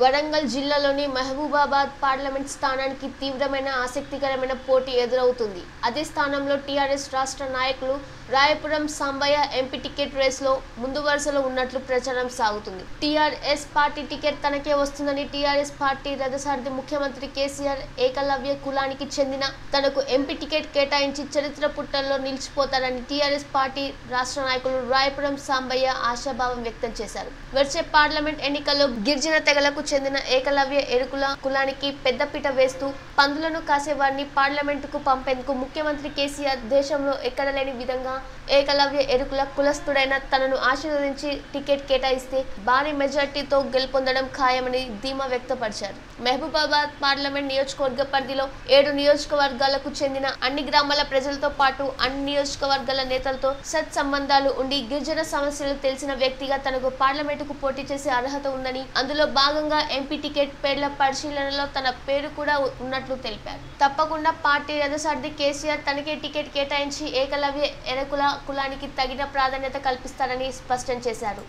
వరంగల్ జిల్లాలోని మహబూబాబాద్ పార్లమెంట్ స్థానానికి తీవ్రమైన ఆసక్తికరమైన పోటీ ఎదురవుతుంది. అదే స్థానంలో టీఆర్ఎస్ రాష్ట్ర నాయకులు రాయపురం సాంబయ్య ఎంపీ టికెట్ రేస్లో ముందు వరుసలో ఉన్నట్లు ప్రచారం సాగుతుంది. టీఆర్ఎస్ పార్టీ టికెట్ తనకే వస్తుందని టీఆర్ఎస్ పార్టీ రథసారథి ముఖ్యమంత్రి కేసీఆర్ ఏకలవ్య కులానికి చెందిన తనకు ఎంపీ టికెట్ కేటాయించి చరిత్ర పుట్టల్లో నిలిచిపోతారని టీఆర్ఎస్ పార్టీ రాష్ట్ర నాయకులు రాయపురం సాంబయ్య ఆశాభావం వ్యక్తం చేశారు. వచ్చే పార్లమెంట్ ఎన్నికల్లో గిరిజన తెగలకు చెందిన ఏకలవ్య ఎరుకుల కులానికి పెద్దపీట వేస్తూ పందులను కాసేవారిని పార్లమెంటుకు పంపేందుకు ముఖ్యమంత్రి కేసీఆర్ దేశంలో ఎక్కడ లేని విధంగా ఏకలవ్య ఎరుకుల కులస్థుడైన తనను ఆశీర్వదించి టికెట్ కేటాయిస్తే భారీ మెజార్టీతో గెలుపొందడం ఖాయమని ధీమా వ్యక్తపరిచారు. మహబూబాబాద్ పార్లమెంట్ నియోజకవర్గ పరిధిలో ఏడు నియోజకవర్గాలకు చెందిన అన్ని గ్రామాల ప్రజలతో పాటు అన్ని నియోజకవర్గాల నేతలతో సత్సంబంధాలు ఉండి గిరిజన సమస్యలు తెలిసిన వ్యక్తిగా తనకు పార్లమెంటుకు పోటీ చేసే అర్హత ఉందని అందులో భాగంగా ఎంపీ టికెట్ పేర్ల పరిశీలనలో తన పేరు కూడా ఉన్నట్లు తెలిపారు. తప్పకుండా పార్టీ రథసార్థి కేసీఆర్ తనకే టికెట్ కేటాయించి ఏకలవ్య ఎరకుల కులానికి తగిన ప్రాధాన్యత కల్పిస్తారని స్పష్టం చేశారు.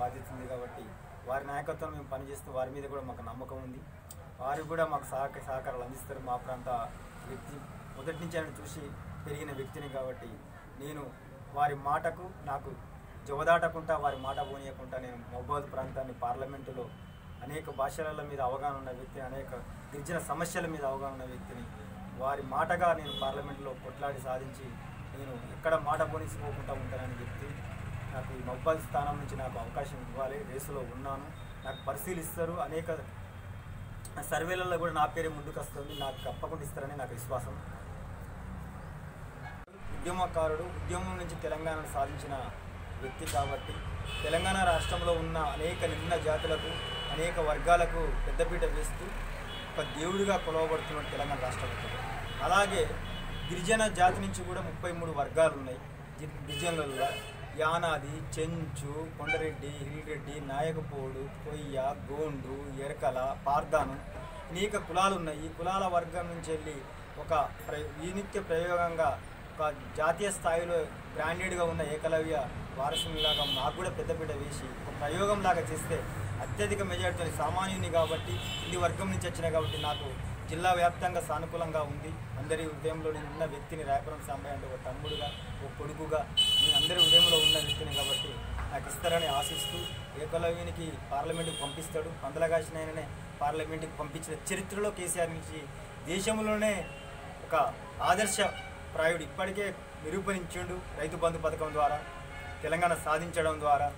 బాధ్యత కాబట్టి వారి నాయకత్వం మేము పనిచేస్తూ వారి మీద కూడా మాకు నమ్మకం ఉంది. వారు కూడా మాకు సహక సహకారాలు అందిస్తారు. మా ప్రాంత వ్యక్తి మొదటి నుంచి ఆయన చూసి పెరిగిన వ్యక్తిని కాబట్టి నేను వారి మాటకు నాకు జవదాటకుండా వారి మాట పోనీయకుండా నేను మహబాద్ ప్రాంతాన్ని పార్లమెంటులో అనేక భాషల మీద అవగాహన ఉన్న వ్యక్తిని అనేక గిరిజన సమస్యల మీద అవగాహన ఉన్న వ్యక్తిని వారి మాటగా నేను పార్లమెంట్లో కొట్లాడి సాధించి నేను ఎక్కడ మాట పోనిసిపోకుండా ఉంటానని వ్యక్తి నాకు ఈ మొబైల్ స్థానం నుంచి నాకు అవకాశం ఇవ్వాలి. రేసులో ఉన్నాను. నాకు పరిశీలిస్తారు అనేక సర్వేలలో కూడా నా పేరే ముందుకు వస్తుంది. నాకు తప్పకుండా ఇస్తారని నాకు విశ్వాసం. ఉద్యమకారుడు ఉద్యమం నుంచి తెలంగాణను సాధించిన వ్యక్తి కాబట్టి తెలంగాణ రాష్ట్రంలో ఉన్న అనేక నిమ్న జాతులకు అనేక వర్గాలకు పెద్దపీట వేస్తూ ఒక దేవుడిగా కొలవబడుతున్న తెలంగాణ రాష్ట్ర అలాగే గిరిజన జాతి నుంచి కూడా ముప్పై మూడు వర్గాలు ఉన్నాయి. గిరిజనులలో యానాది చెంచు కొండరెడ్డి హిరిరెడ్డి నాయకపోడు కొయ్య గోండు ఎరకల పార్దాను అనేక కులాలు ఉన్నాయి. ఈ కులాల వర్గం నుంచి వెళ్ళి ఒక ప్ర ఈ నిత్య ప్రయోగంగా ఒక జాతీయ స్థాయిలో బ్రాండెడ్గా ఉన్న ఏకలవ్య వారసునిలాగా మాకు కూడా పెద్దపీట వేసి ఒక ప్రయోగం లాగా చేస్తే అత్యధిక మెజార్టీతో సామాన్యుని కాబట్టి ఇది వర్గం నుంచి వచ్చినాయి కాబట్టి నాకు జిల్లా వ్యాప్తంగా సానుకూలంగా ఉంది. అందరి ఉదయంలో నేను ఉన్న వ్యక్తిని రాయపురం సాంబయ్య అంటే ఒక తమ్ముడుగా ఒక కొడుకుగా నేను అందరి ఉదయంలో ఉన్న వ్యక్తిని కాబట్టి నాకు ఇస్తారని ఆశిస్తూ ఏకలవ్యునికి పార్లమెంటుకు పంపిస్తాడు. పందలగాసిన ఆయననే పార్లమెంటుకి పంపించిన చరిత్రలో కేసీఆర్ నుంచి దేశంలోనే ఒక ఆదర్శ ప్రాయుడు ఇప్పటికే నిరూపణించిండు రైతు బంధు పథకం ద్వారా తెలంగాణ సాధించడం ద్వారా.